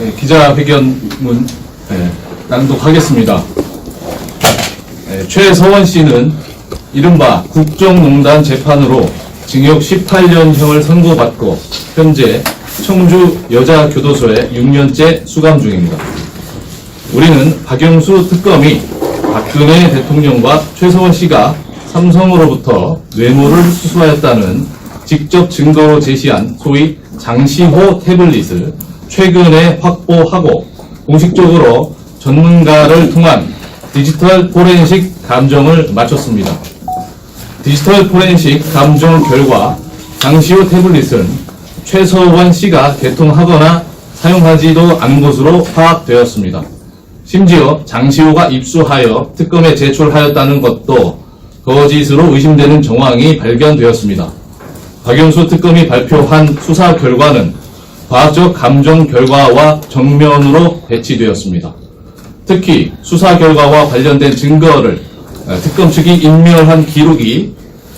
네, 기자회견문 네, 낭독하겠습니다. 네, 최서원 씨는 이른바 국정농단 재판으로 징역 18년형을 선고받고 현재 청주 여자교도소에 6년째 수감 중입니다. 우리는 박영수 특검이 박근혜 대통령과 최서원 씨가 삼성으로부터 뇌물을 수수하였다는 직접 증거로 제시한 소위 장시호 태블릿을 최근에 확보하고 공식적으로 전문가를 통한 디지털 포렌식 감정을 마쳤습니다. 디지털 포렌식 감정 결과 장시호 태블릿은 최서원 씨가 개통하거나 사용하지도 않은 것으로 파악되었습니다. 심지어 장시호가 입수하여 특검에 제출하였다는 것도 거짓으로 의심되는 정황이 발견되었습니다. 박영수 특검이 발표한 수사 결과는 과학적 감정 결과와 정면으로 배치되었습니다. 특히 수사 결과와 관련된 증거를 어, 특검 측이 인멸한 기록이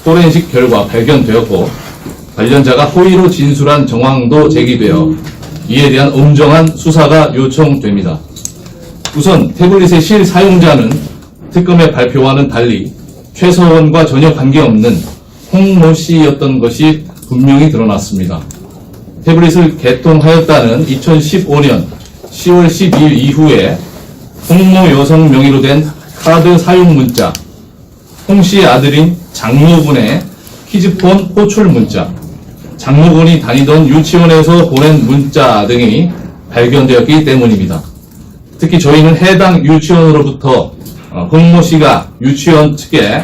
포렌식 결과 발견되었고 관련자가 허위로 진술한 정황도 제기되어 이에 대한 엄정한 수사가 요청됩니다. 우선 태블릿의 실 사용자는 특검의 발표와는 달리 최서원과 전혀 관계없는 홍모 씨였던 것이 분명히 드러났습니다. 태블릿을 개통하였다는 2015년 10월 12일 이후에 홍모 여성 명의로 된 카드 사용 문자, 홍 씨의 아들인 장모군의 키즈폰 호출 문자, 장모군이 다니던 유치원에서 보낸 문자 등이 발견되었기 때문입니다. 특히 저희는 해당 유치원으로부터 어, 홍모 씨가 유치원 측에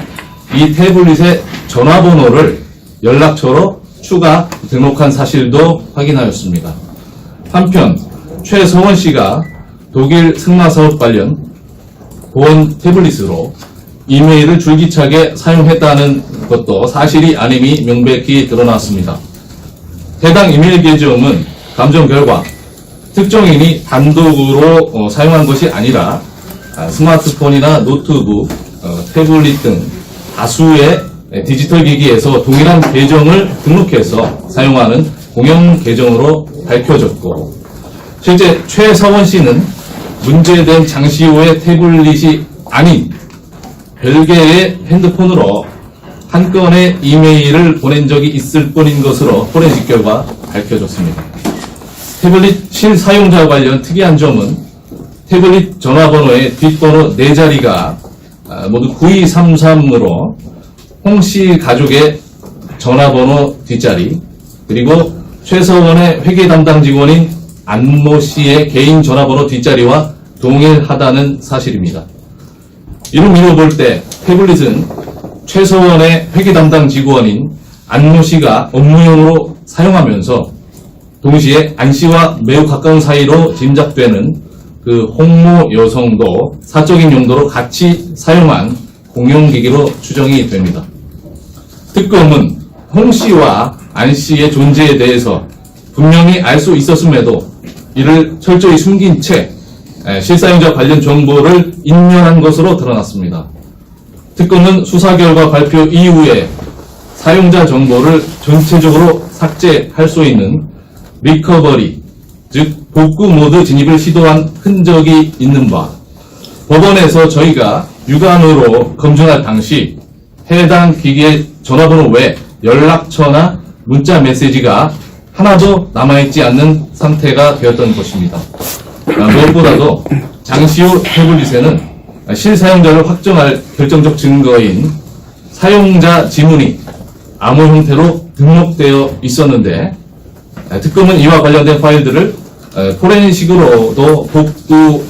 이 태블릿의 전화번호를 연락처로 추가 등록한 사실도 확인하였습니다. 한편 최서원 씨가 독일 승마 사업 관련 보안 태블릿으로 이메일을 줄기차게 사용했다는 것도 사실이 아님이 명백히 드러났습니다. 해당 이메일 계정은 감정 결과 특정인이 단독으로 어, 사용한 것이 아니라 아, 스마트폰이나 노트북, 어, 태블릿 등 다수의 디지털 기기에서 동일한 계정을 등록해서 사용하는 공용 계정으로 밝혀졌고 실제 최서원 씨는 문제된 장시호의 태블릿이 아닌 별개의 핸드폰으로 한 건의 이메일을 보낸 적이 있을 뿐인 것으로 포렌식 결과 밝혀졌습니다. 태블릿 실사용자 관련 특이한 점은 태블릿 전화번호의 뒷번호 4자리가 아, 모두 9233으로 홍 씨 가족의 전화번호 뒷자리 그리고 최서원의 회계 담당 직원인 안모 씨의 개인 전화번호 뒷자리와 동일하다는 사실입니다. 이를 미뤄볼 때 태블릿은 최서원의 회계 담당 직원인 안모 씨가 업무용으로 사용하면서 동시에 안 씨와 매우 가까운 사이로 짐작되는 그 홍모 여성도 사적인 용도로 같이 사용한 공용기기로 추정이 됩니다. 특검은 홍 씨와 안 씨의 존재에 대해서 분명히 알 수 있었음에도 이를 철저히 숨긴 채 에, 실사용자 관련 정보를 인멸한 것으로 드러났습니다. 특검은 수사 결과 발표 이후에 사용자 정보를 전체적으로 삭제할 수 있는 리커버리, 즉 복구 모드 진입을 시도한 흔적이 있는 바 법원에서 저희가 육안으로 검증할 당시 해당 기기의 전화번호 외 연락처나 문자 메시지가 하나도 남아있지 않는 상태가 되었던 것입니다. 아, 무엇보다도 장시호 태블릿에는 실사용자를 확정할 결정적 증거인 사용자 지문이 암호 형태로 등록되어 있었는데 아, 특검은 이와 관련된 파일들을 아, 포렌식으로도 복구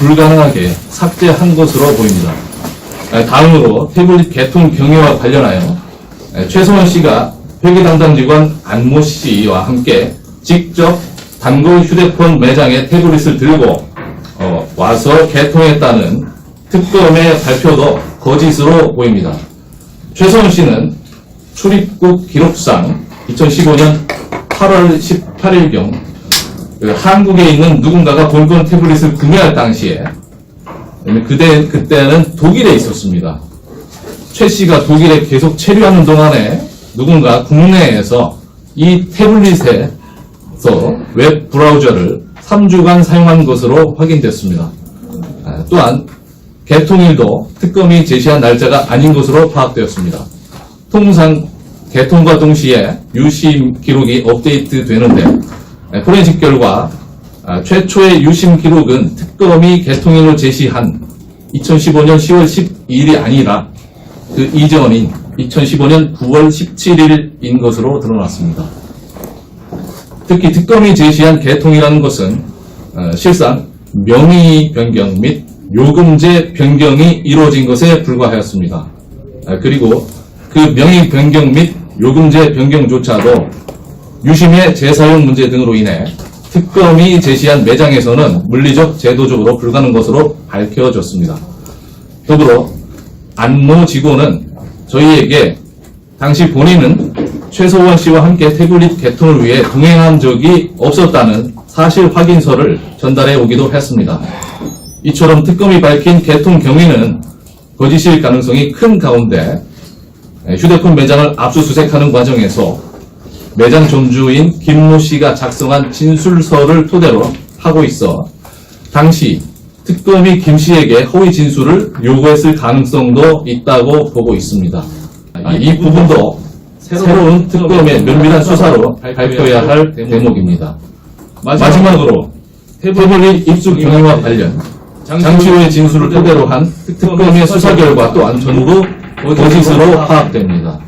불가능하게 삭제한 것으로 보입니다. 아, 다음으로 태블릿 개통 경위와 관련하여 최성원 씨가 회계 담당 직원 안모 씨와 함께 직접 단골 휴대폰 매장에 태블릿을 들고 어, 와서 개통했다는 특검의 발표도 거짓으로 보입니다. 최성원 씨는 출입국 기록상 2015년 8월 18일경 그 한국에 있는 누군가가 본건 태블릿을 구매할 당시에 그때 그때는 독일에 있었습니다. 최 씨가 독일에 계속 체류하는 동안에 누군가 국내에서 이 태블릿에서 웹 브라우저를 3주간 사용한 것으로 확인됐습니다. 아, 또한 개통일도 특검이 제시한 날짜가 아닌 것으로 파악되었습니다. 통상 개통과 동시에 유심 기록이 업데이트 되는데 아, 포렌식 결과 아, 최초의 유심 기록은 특검이 개통일로 제시한 2015년 10월 12일이 아니라 그 이전인 2015년 9월 17일인 것으로 드러났습니다. 특히 특검이 제시한 개통이라는 것은 어, 실상 명의 변경 및 요금제 변경이 이루어진 것에 불과하였습니다. 아, 그리고 그 명의 변경 및 요금제 변경조차도 유심의 재사용 문제 등으로 인해 특검이 제시한 매장에서는 물리적 제도적으로 불가능 것으로 밝혀졌습니다. 더불어 안모 직원은 저희에게 당시 본인은 최소원 씨와 함께 태블릿 개통을 위해 동행한 적이 없었다는 사실 확인서를 전달해 오기도 했습니다. 이처럼 특검이 밝힌 개통 경위는 거짓일 가능성이 큰 가운데 휴대폰 매장을 압수수색하는 과정에서 매장 점주인 김모 씨가 작성한 진술서를 토대로 하고 있어 당시 특검이 김 씨에게 허위 진술을 요구했을 가능성도 있다고 보고 있습니다. 아, 이 부분도 새로운 특검의 면밀한 수사로 발표해야 할 대목입니다. 마지막으로 태블릿 입수 경위와 관련 장시호의 진술을 토대로 한 특검의 수사 결과 또한 전부 거짓으로 파악됩니다.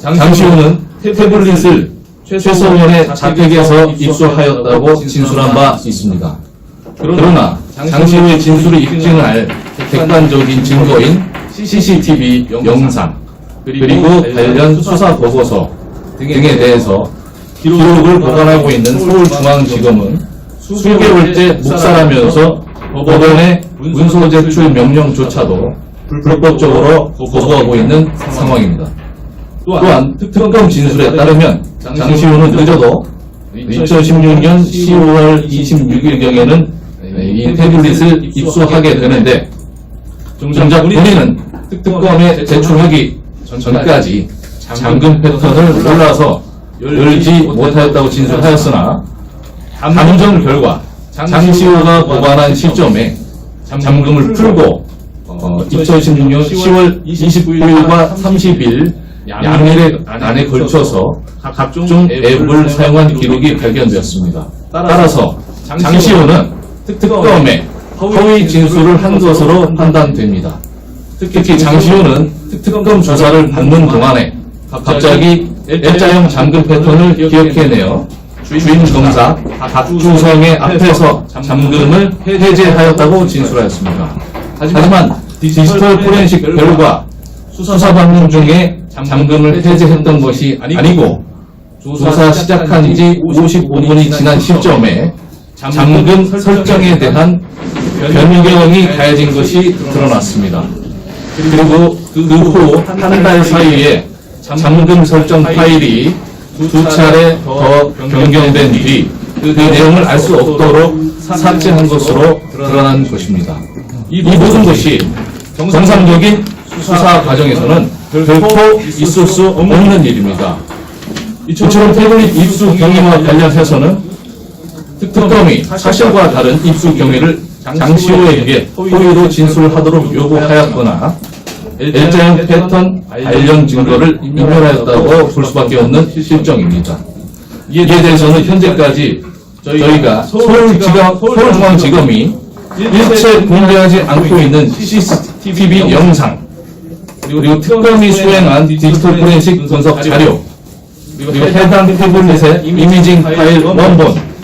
장시호는 태블릿을 최서원의 자택에서 입수하였다고 진술한 바 있습니다. 그러나 장시호의 진술을 입증할 객관적인 증거인 CCTV 영상 그리고 관련 수사 보고서 등에 대해서 기록을 보관하고 있는 서울중앙지검은 수개월째 묵살하면서 법원의 문서 제출 명령조차도 불법적으로 거부하고 있는 상황입니다. 또한 특검 진술에 따르면 장시호는 늦어도 2016년 10월 26일경에는 이 태블릿을 입수하게 되는데 정작 본인은 특검에 제출하기 전까지 잠금 패턴을 몰라서 열지 못하였다고 진술하였으나 감정 결과 장시호가 보관한 시점에 잠금을 풀고 어, 2016년 10월 29일과 30일 양일에 안에 걸쳐서 각종 앱을 사용한 기록이 발견되었습니다. 따라서 장시호는 특검에 허위 진술을 한 것으로 판단됩니다. 특히 장시호는 특검 조사를 받는 동안에 갑자기 L자형 잠금 패턴을 기억해내어 주인 검사 박주성의 앞에서 잠금을 해제하였다고 진술하였습니다. 하지만 디지털 포렌식 결과 수사받는 중에 잠금을 해제했던 것이 아니고 조사 시작한 지 55분이 지난 시점에 잠금 설정에 대한 변경이 가해진 것이 드러났습니다. 그리고 그 후 한 달 사이에 잠금 설정 파일이 두 차례 더 변경된 뒤그 내용을 알 수 없도록 삭제한 것으로 드러난 것입니다. 이 모든 것이 정상적인 수사 과정에서는 결코 있을 수 없는 일입니다. 이처럼 태블릿 입수 경위와 관련해서는 특검이 사실과 다른 입수 경위를 장시호에게 허위로 진술하도록 요구하였거나 L자형 패턴 관련 증거를 인멸하였다고 볼 수밖에 없는 실정입니다. 이에 대해서는 현재까지 저희가 서울지검, 서울중앙지검이 일체 공개하지 않고 있는 CCTV 영상 그리고 특검이 수행한 디지털 포렌식 분석 자료. 그리고 해당 태블릿의 이미징 파일 원본.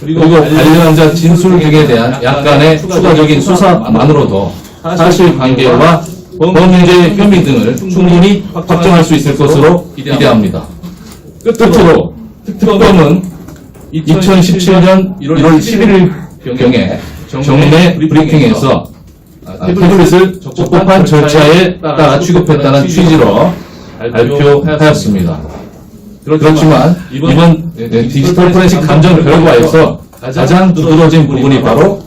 그리고 관련자 진술 등에 대한 약간의 추가적인 수사만으로도 사실관계와 범죄 혐의 등을 충분히 확정할 수 있을 것으로 기대합니다. 끝으로 특검은 2017년 1월 11일 경에 정례 브리핑에서 태블릿을 적법한 절차에 따라 취급했다는 취지로 발표하였습니다. 그렇지만 이번 디지털 포렌식 감정 결과에서 가장 두드러진 부분이 바로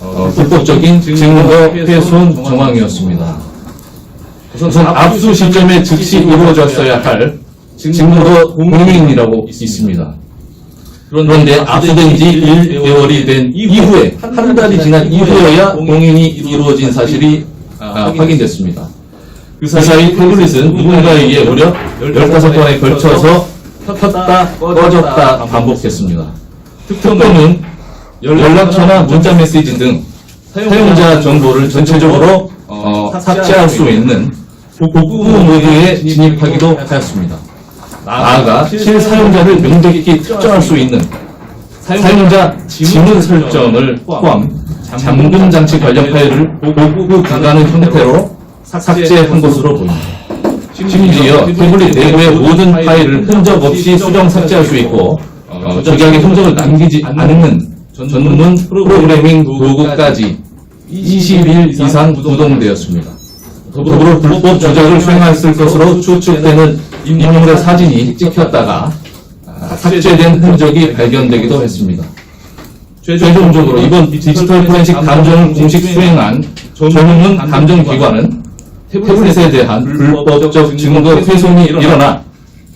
어, 불법적인 증거 훼손 정황이었습니다. 우선 압수 시점에 즉시 이루어졌어야 할 증거 공인이라고 있습니다. 그런데 압수된 지 1개월이 된 이후에 한 달이 지난 이후에야 공인이 이루어진 사실이 아, 확인됐습니다. 그 사이 태블릿은 누군가에 의해 무려 15번에 걸쳐서 켰다 꺼졌다 반복했습니다. 특검은 연락처나 문자 메시지 등 사용자 정보를 전체적으로 어, 삭제할 수 있는 복구 모드에 진입하기도 하였습니다. 나아가 실사용자를 명백히 특정할 수 있는 사용자 지문 설정을 포함 잠금 장치 관련 파일을 복구 기간의 형태로 삭제한 것으로 보입니다. 심지어 태블릿 내부의 모든 파일을 흔적 없이 수정 삭제할 수 있고 어, 저장의 흔적을 남기지 않는 전문 프로그래밍 도구까지 20일 이상 구동되었습니다. 더불어 불법 조작을 수행했을 것으로 추측되는 인물의 사진이 찍혔다가 아, 삭제된 흔적이 발견되기도 했습니다. 최종적으로 이번 디지털 포렌식 감정을 공식 수행한 전문 감정기관은 태블릿에 대한 불법적 증거 훼손이 일어나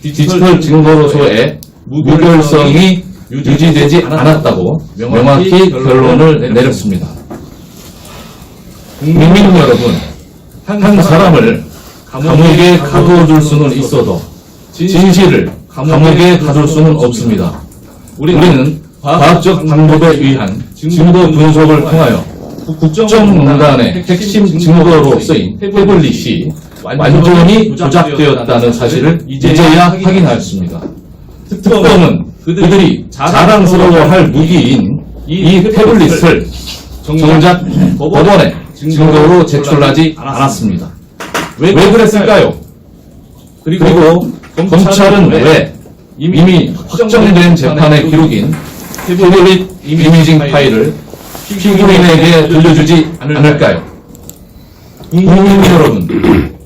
디지털 증거로서의 무결성이 유지되지 않았다고 명확히 결론을 내렸습니다. 국민 여러분, 한 사람을 감옥에 가둬둘 수는 있어도 진실을 감옥에 가둘 수는 없습니다. 우리는 과학적 방법에 의한 증거 분석을 통하여 국정농단의 핵심 증거로 쓰인 태블릿이 완전히 조작되었다는 사실을 이제야 확인하였습니다. 특검은 그들이 자랑스러워할 무기인 이 태블릿을 정작 법원에 증거로 제출하지 않았습니다. 왜 그랬을까요? 그리고 검찰은 왜 이미 확정된 재판의 기록인 태블릿 이미징 파일을 피고인에게 들려주지 않을까요? 국민 여러분,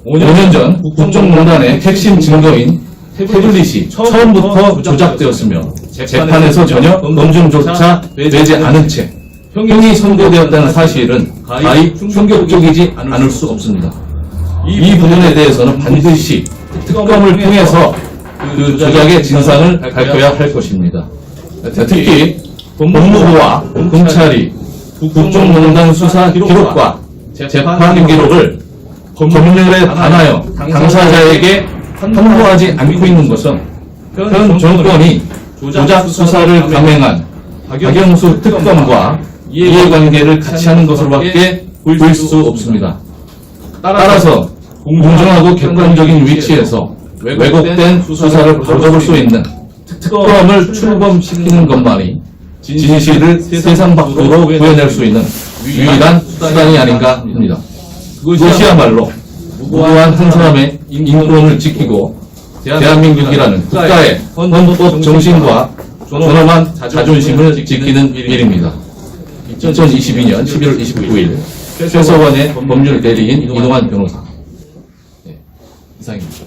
5년 전 국정농단의 핵심 증거인 태블릿이 처음부터 조작되었으며 재판에서 전혀 검증조차 되지 않은 채 형이 선고되었다는 사실은 가히 충격적이지 않을 수 없습니다. 이 부분에 대해서는 반드시 특검을 통해서 그 조작의 진상을 밝혀야 할 것입니다. 특히 법무부와 검찰이 국정농단 수사 기록과 재판 기록을 법률에 반하여 당사자에게 통보하지 않고 있는 것은 현 정권이 조작 수사를 감행한 박영수 특검과 이해관계를 같이 하는 것으로밖에 보일 수 없습니다. 따라서 공정하고 객관적인 위치에서 왜곡된 수사를 바로잡을 수 있는 특검을 출범시키는 것만이 진실을 세상 밖으로 구해낼 수 있는 유일한 수단이 아닌가 합니다. 그것이야말로 무고한 한 사람의 인권을 지키고 대한민국이라는 국가의 헌법 정신과 존엄한 자존심을 지키는 일입니다. 2022년 11월 29일 최서원의 법률 대리인 이동환 변호사 네, 이상입니다.